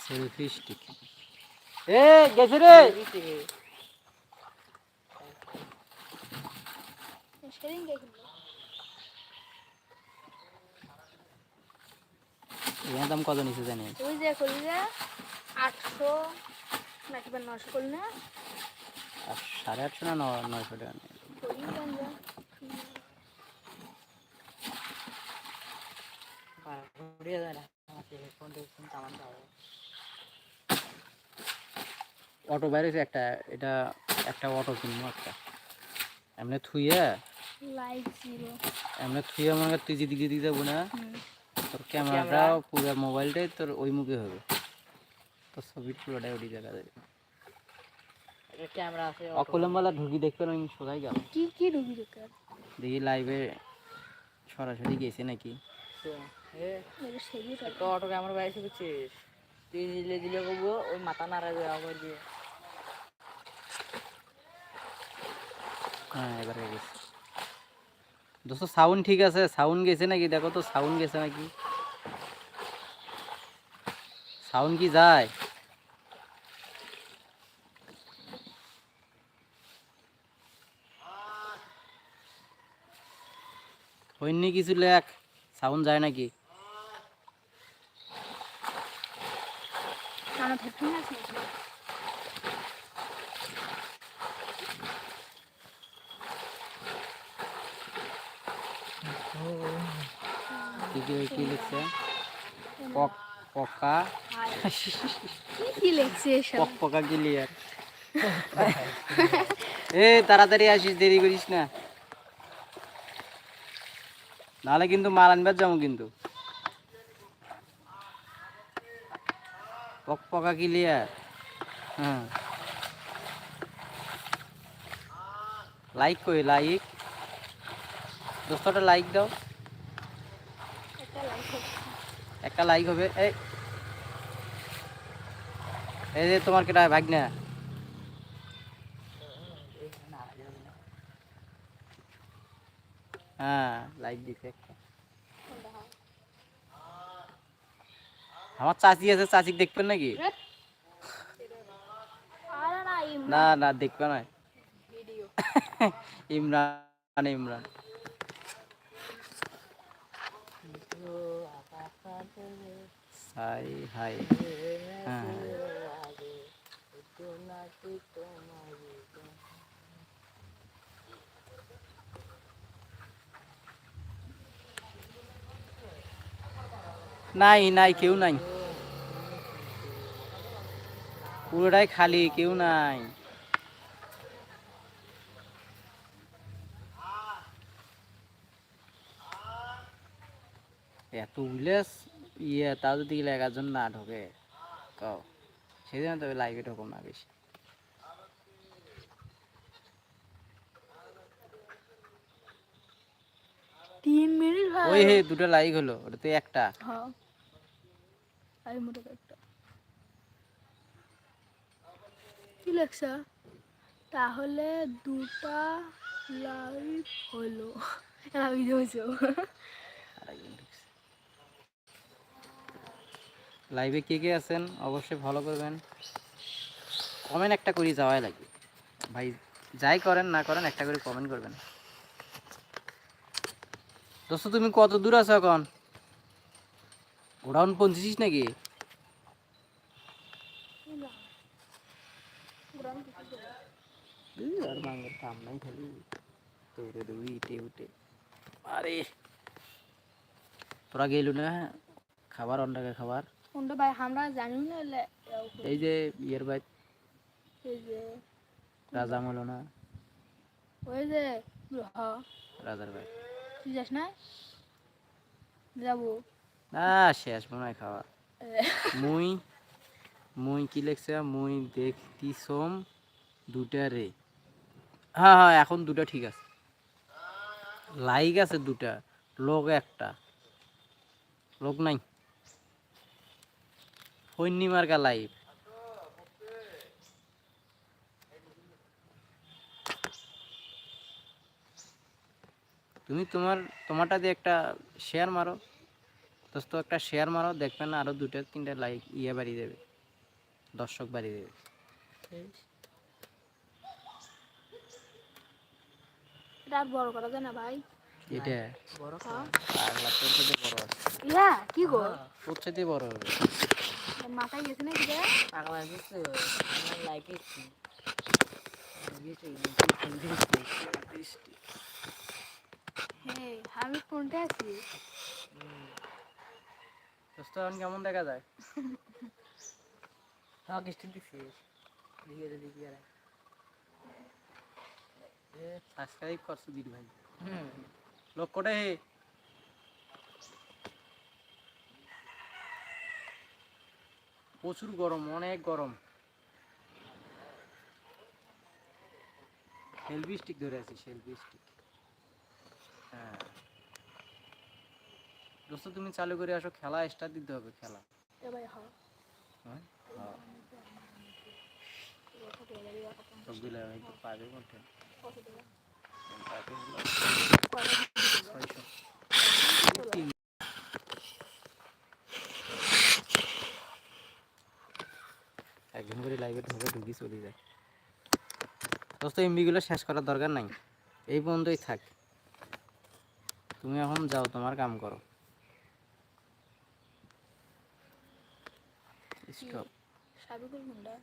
Selfie stick এ গেছে রে সেদিন দেখল এর দাম কত নিচে জানি ওই যে করলি যে আটশো নাকি বা নশো করলি না সাড়ে আটশো না ন- নয়শো টাকা নেই করলি কেন যা ঘুরিয়ে যায় না আমাকে হেডফোন টেডফোন চালাতে হবে অটো বাইরেছে একটা এটা একটা অটো কিনবো একটা। এমনি থুইয়া এমনি থুইয়া মনে কর তুই যেদিকে দিকে যাব না তোর ক্যামেরাটাও পুরো মোবাইলটাই তোর ওই মুখে হবে। তোর ছবি পুরোটাই ওটি দেখা যাবে। একটা ক্যামেরা আছে অকলমবালা ঢুকি দেখতে আমি সোজাই গেল কি কি দরকার দেখি লাইভে সরাসরি গেছে নাকি? বুঝছিস তুই দিলে দিলে করব ওই মাথা নাড়া দিয়ে হ্যাঁ এবারে গেছে। দোস্ত সাউন্ড ঠিক আছে? সাউন্ড গেছে নাকি? দেখো তো সাউন্ড গেছে নাকি? সাউন্ড কি যায়? হয়নি কিছু লেখ। সাউন্ড যায় নাকি? কি লিখছে? পক পকা? কি লেখছে পক এ তাড়াতাড়ি আসিস দেরি করিস না। নাহলে কিন্তু মাল আনবার যাব কিন্তু। পক পকা ক্লিয়ার হ্যাঁ লাইক কই লাইক দোস্তটা লাইক দাও। একটা লাইক হবে। এই। এই যে তোমার কেটা ভাগ হ্যাঁ লাইক দিছে একটা। আমার চাচি আছে চাচি দেখবেন নাকি? না না দেখবে না। ইমরান ইমরান। সাই হাই। হ্যাঁ নাই নাই কেউ নাই। পুরোটাই খালি কেউ নাই। এত উইলেস ইয়ে তাও যদি একজন না ঢোকে কও। সেই জন্য তবে লাইভে ঢোকো না বেশি। তিন মিনিট ওই হে দুটো লাইক হলো ওটা তো একটা। হ্যাঁ। আমি মোটা একটা। কি লেখছা? তাহলে দুটা লাইভ হলো। আমি হয়েছে লাইভে কে কে আছেন অবশ্যই ফলো করবেন। কমেন্ট একটা করে যাওয়াই লাগবে। ভাই, যাই করেন, না করেন, একটা করে কমেন্ট করবেন। দোস্ত, তুমি কত দূর আছো এখন? গোডাউন পৌঁছেছিস নাকি এই আর বাংলার কাম নাই খালি দৌড়ে দৌড়ি ইটে উঠে আরে তোরা গেলু না খাবার অন্ডাকে খাবার কোনটা ভাই আমরা জানি না এলে এই যে ইয়ের ভাই এই যে রাজা হলো না ওই যে হ্যাঁ রাজার ভাই তুই যাস না যাব না শেষ মনে হয় খাওয়া। মুই মুই কি লেখছে? মুই দেখতি সোম দুটা রে। হ্যাঁ হ্যাঁ এখন দুটা ঠিক আছে। লাইক আছে দুটা লোক একটা। লোক নাই। মার্কা লাইভ। তুমি তোমার তোমারটা দিয়ে একটা শেয়ার মারো। দোস্ত একটা শেয়ার মারো দেখবেন আরও দুটো তিনটা লাইক ইয়ে বাড়িয়ে দেবে। দর্শক বাড়িয়ে দেবে। এটা বড় করা যায় না ভাই। এটা? বড় হ্যাঁ। পাগলা তোর সাথে বড় ইয়া কি গো? তোর সাথে বড় হবে। মাথায় গেছে না এটা? পাগলা গেছে? লাইক হ্যাঁ আমি কোনটা আছি। দোস্ত এখন কেমন দেখা যায়? হ্যাঁ কিস্তি দিছিস দিয়ে দে দিবি আর সাবস্ক্রাইব করছ বীর ভাই। হুম। লক্ষ্যটা হে? প্রচুর গরম অনেক গরম। সেলফি স্টিক ধরে আছি সেলফি স্টিক। হ্যাঁ। দোস্ত তুমি চালু করে আসো খেলা স্টার্ট দিতে হবে খেলা। হ্যাঁ? একজন করে লাইভে ঢুকে ঢুকি চলে যায়। দোস্ত এমবিগুলো শেষ করার দরকার নাই। এই পর্যন্তই থাক। তুমি এখন যাও তোমার কাম করো। স্টপ সাবিকুল মুন্ডা।